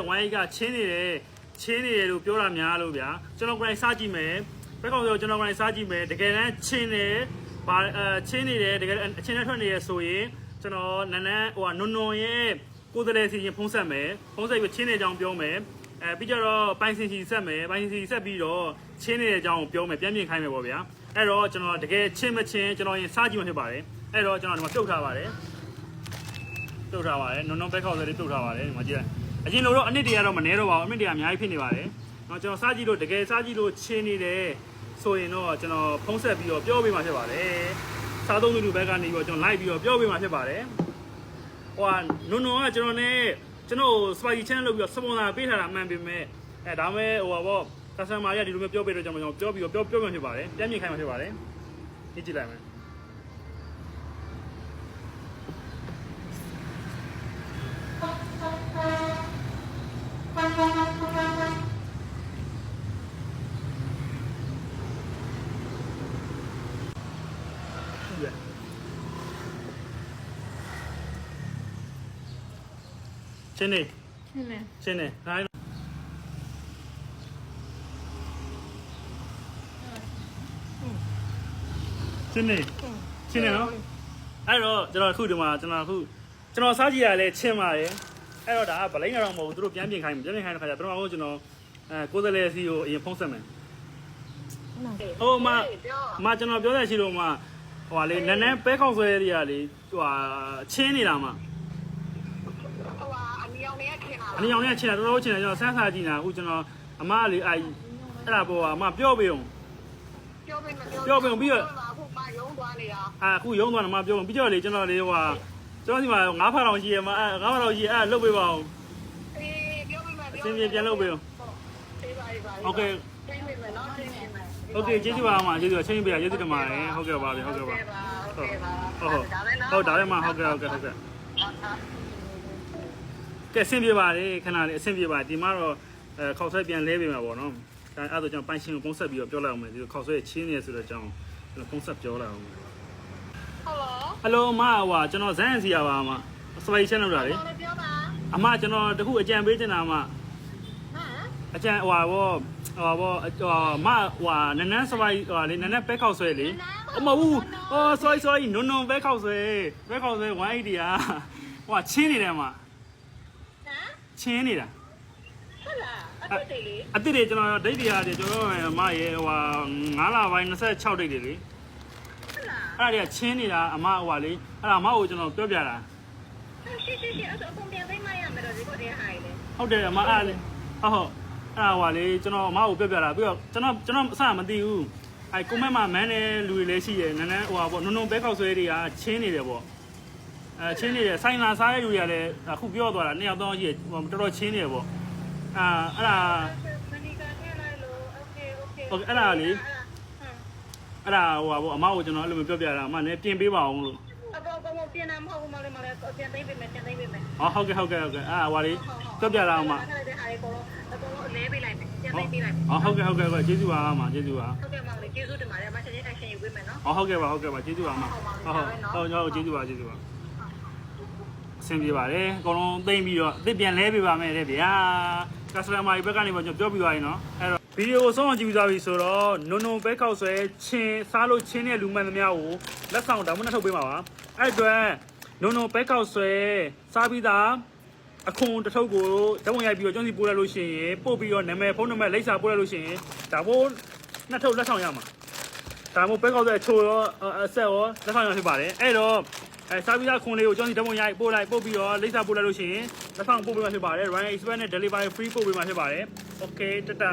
ဝိုင်းကချင်းနေတယ်ချင်းနေတယ်လို့ပြောတာများလို့ဗျာကျွန်တော်ကိုယ်တိုင်စကြည့်မယ်ဘက်ကောင်ဆိုကျွန်တော်ကိုယ်တိုင်စကြည့်မယ်တကယ်တမ်းချင်းတယ်ဘာအဲချင်းနေတယ်တကယ်အချင်းနဲ့ထွက်နေရဆိုရင်ကျွန်တော်နန်းနန်းဟိုကနွန်နွန်ရဲ့ကိုယ်တည်းစီရင်ဖုံးဆက်မယ်ဖုံးဆက်ပြီးချင်းနေကြောင်ပြောမယ်အဲပြီးကြတော့ပိုင်စင်စီဆက်မယ်ပိုင်စင်စီဆက်ပြီးတော့ချင်းနေတဲ့အကြောင်းကိုပြောမယ်ပြန်ပြင်ခိုင်းမယ်ပေါ့ဗျာအဲ့တော့ကျွန်တော်တကယ်ချင်းမချင်းကျွန်တော်ရင်စကြည့်မှဖြစ်ပါတယ်အဲ့တော့ကျွန်တော်ဒီမှာပြုတ်ထားပါတယ်ပြုတ်ထားပါတယ်နုံနုံဘက်ခေါက်လေးပြုတ်ထားပါတယ်ဒီမှာကြည့်လိုက် အရင်လိုတော့အနစ်တွေကတော့မနေတော့ပါဘူးအနစ်တွေကအများကြီးဖြစ်နေပါတယ်เนาะကျွန်တော်စားကြည့်လို့တကယ်စားကြည့်လို့ချင်းနေတယ်ဆိုရင်တော့ကျွန်တော်ဖုံးဆက်ပြီးတော့ပြောပေးမှာဖြစ်ပါတယ်စားသုံးသူလူဘက်ကနေပြီးတော့ကျွန်တော်လိုက်ပြီးတော့ပြောပေးမှာဖြစ်ပါတယ်ဟိုကနုံနုံကကျွန်တော် ਨੇ ကျွန်တော် spicy channel လုပ်ပြီးတော့စပွန်ဆာပေးထားတာအမှန်ပေမဲ့အဲဒါမဲ့ဟိုပါပေါ့ customer တွေကဒီလိုမျိုးပြောပေးတော့ကျွန်တော်ပြောပြီးတော့ပြောပြောမှဖြစ်ပါတယ်ပြန်မြင်ခိုင်းမှာဖြစ်ပါတယ်ကြည့်ကြည့်လိုက်မယ် ချင်းနေဟုတ်လဲချင်းနေဒါချင်းနေချင်းနေနော်အဲ့တော့ကျွန်တော်အခုဒီမှာကျွန်တော်အခုကျွန်တော်စားကြည့်ရလဲချင်းပါတယ်အဲ့တော့ဒါကဗလိန်ကတော့မဟုတ်ဘူးသူတို့ပြန်ပြင်ခိုင်းပြန်ပြင်ခိုင်းတဲ့ခါကျတော့ကျွန်တော်ကျွန်တော်အဲကိုယ်စလဲစီကိုအရင်ဖုံးဆက်မယ်ဟိုမှာမကျွန်တော်ပြောတဲ့ရှိလို့မှဟိုဟာလေနန်းနန်းပဲခောက်ဆွဲတွေကလေဟိုဟာချင်းနေတာမှဟိုဟာအနီ အောင်လေးခင်လာ အနည်းအောင်နဲ့ချင်းတာတော်တော်ချင်းတာကျွန်တော်ဆန်းစားကြည့်နေတာအခုကျွန်တော်အမကလေအဲအဲ့ဒါပေါ်ကအမပြောပေးအောင် ပြောပေးမ ပြောပေးပြီးတော့ အခုမှရုံးသွားနေတာ အာအခုရုံးသွားတယ်မပြောဘူးပြီးတော့လေကျွန်တော်လေဟိုဟာကျွန်တော်ဒီမှာငါးဖားတောင်ရှိရမှာအဲငါးဖားတောင်ရှိအဲ့လုတ်ပေးပါအောင် အေးပြောပေးမယ် အစင်းပြေပြန်လုတ်ပေးအောင် အေးပါအေးပါ โอเค သိပေးမယ်နော်သိပေးမယ် โอเคကျေးဇူးပါအမကျေးဇူးပါချင်းပေးရကျေးဇူးတင်ပါတယ်ဟုတ်ကဲ့ပါဗျဟုတ်ကဲ့ပါ ဟုတ်ကဲ့ပါ ဟုတ်ဟုတ်ဒါလည်းမဟုတ်ကဲ့ဟုတ်ကဲ့ဟုတ်ကဲ့ ကဲအဆင်ပြေပါတယ်ခဏလေးအဆင်ပြေပါဒီမှာတော့အဲခေါက်ဆွဲပြန်လဲပေးမှာပေါ့နော်အဲအဲ့ဒါကျွန်တော်ပိုင်ရှင်ကိုပုံဆက်ပြီးတော့ပြောလိုက်အောင်မယ်ဒီခေါက်ဆွဲချင်းနေဆိုတဲ့အကြောင်းကျွန်တော်ပုံဆက်ပြောလိုက်အောင်ဟယ်လိုဟယ်လိုအမဟွာကျွန်တော်ဇန်စီရပါအမစပိုင်ချက်လောက်တာလေဘာလဲပြောပါအမကျွန်တော်တခုအကြံပေးချင်တာအမဟမ်အကြံဟွာဘောဟွာဘောဟွာမဟွာနန်းနန်းစပိုင်ဟွာလေနန်းနန်းပဲခောက်ဆွဲလေအမဘူးဟော sorry sorry နုံနုံပဲခောက်ဆွဲပဲခောက်ဆွဲ180อ่ะဟွာချင်းနေတယ်အမဟမ် ချင်းနေတာဟုတ်လားအစ်စ်လေးအစ်စ်တွေကျွန်တော်ဒိတ်တွေရတယ်ကျွန်တော်အမရေဟွာ9လပိုင်း26ဒိတ်တွေလေဟုတ်လားအဲ့ဒါတွေကချင်းနေတာအမဟွာလေအဲ့ဒါအမကိုကျွန်တော်ပြောပြတာရှိရှိရှိအဲ့ဒါအကုန်ပြန်သိမ်းမရမယ်တော့ဒီကိုတည်းဟာလေဟုတ်တယ်အမအဲ့ဒါလေဟုတ်ဟုတ်အဲ့ဒါဟွာလေကျွန်တော်အမကိုပြောပြတာပြီးတော့ကျွန်တော်ကျွန်တော်အစမသိဘူးအဲကွန်မန့်မှာမန်းတဲ့လူတွေလည်းရှိတယ်နန်းနန်းဟိုဟာပေါ့နုံနုံပဲခောက်ဆွဲတွေကချင်းနေတယ်ပေါ့ အဲချင်းနေတယ်ဆိုင်လာစားတဲ့လူတွေကလည်းအခုပြောသွားတာနှစ်ယောက်တော့ရှိတယ်ဟိုတော်တော်ချင်းနေတယ်ပေါ့အာအဲ့ဒါ မနီကထဲလိုက်လို့โอเคโอเค ဟုတ်ကဲ့အဲ့ဒါလေ ဟမ် အဲ့ဒါဟိုဟာပေါ့အမကိုကျွန်တော်အဲ့လိုမျိုးပြောပြတာအမလည်းပြင်ပေးပါအောင်လို့ အပေါ်ကောင်ပြင်တာမဟုတ်ဘူးမလေးမလေးပြန်သိမ်းပေးမယ်ပြန်သိမ်းပေးမယ် ဟောဟုတ်ကဲ့ဟုတ်ကဲ့ဟုတ်ကဲ့အဲ့ဒါဟွာလေပြောပြတာအမ အဲ့ဒါတဲ့ဟာလေးကိုအကုန်လုံးလဲပေးလိုက်မယ်ပြန်သိမ်းပေးလိုက် ဟောဟုတ်ကဲ့ဟုတ်ကဲ့ဟုတ်ကဲ့ကျေးဇူးပါအမကျေးဇူးပါ ဟုတ်ကဲ့မောင်လေးကျေးဇူးတင်ပါတယ်အမချက်ချင်း action ယူပေးမယ်နော် ဟောဟုတ်ကဲ့ပါဟုတ်ကဲ့ပါကျေးဇူးပါအမဟုတ်ဟုတ်ဟုတ်ဟုတ်ကျေးဇူးပါကျေးဇူးပါ အဆင်ပြေပါတယ်အကုန်လုံးသိမ့်ပြီးတော့အစ်ပြန်လဲပေးပါမယ်တဲ့ဗျာ customer ဘက်ကနေပေါ့ကျွန်တော်ပြောပြီးသွားရင်နော်အဲ့တော့ဗီဒီယိုဆုံးအောင်ကြည့်ပြီးသွားပြီဆိုတော့နုံနုံပဲခောက်ဆွဲချင်းစားလို့ချင်းတဲ့လူမှန်သမျှကိုလက်ဆောင်တောင်းမနဲ့ထုတ်ပေးပါပါအဲ့အတွက်နုံနုံပဲခောက်ဆွဲစားပြီးသားအခွန်တစ်ထုပ်ကိုတဝံရိုက်ပြီးတော့ကျွန်းစီပို့လိုက်လို့ရှိရင်ပို့ပြီးတော့နာမည်ဖုန်းနံပါတ်လိပ်စာပို့လိုက်လို့ရှိရင်ဒါဘိုးနှစ်ထုပ်လက်ဆောင်ရမှာဒါမှမဟုတ်ဘက်ကောက်တဲ့ချိုရောအဆက်ရောလက်ဆောင်ရဖြစ်ပါတယ်အဲ့တော့ အဲစာပြီးသားခွန်လေးကိုကျွန်တော်ဒီဓာတ်ပုံရိုက်ပို့လိုက်ပို့ပြီးတော့လိပ်စာပို့လိုက်လို့ရှိရင်လက်ဆောင်ပို့ပေးမှာဖြစ်ပါတယ် Ryan Express နဲ့ Delivery Free ပို့ပေးမှာဖြစ်ပါတယ် Okay တတာ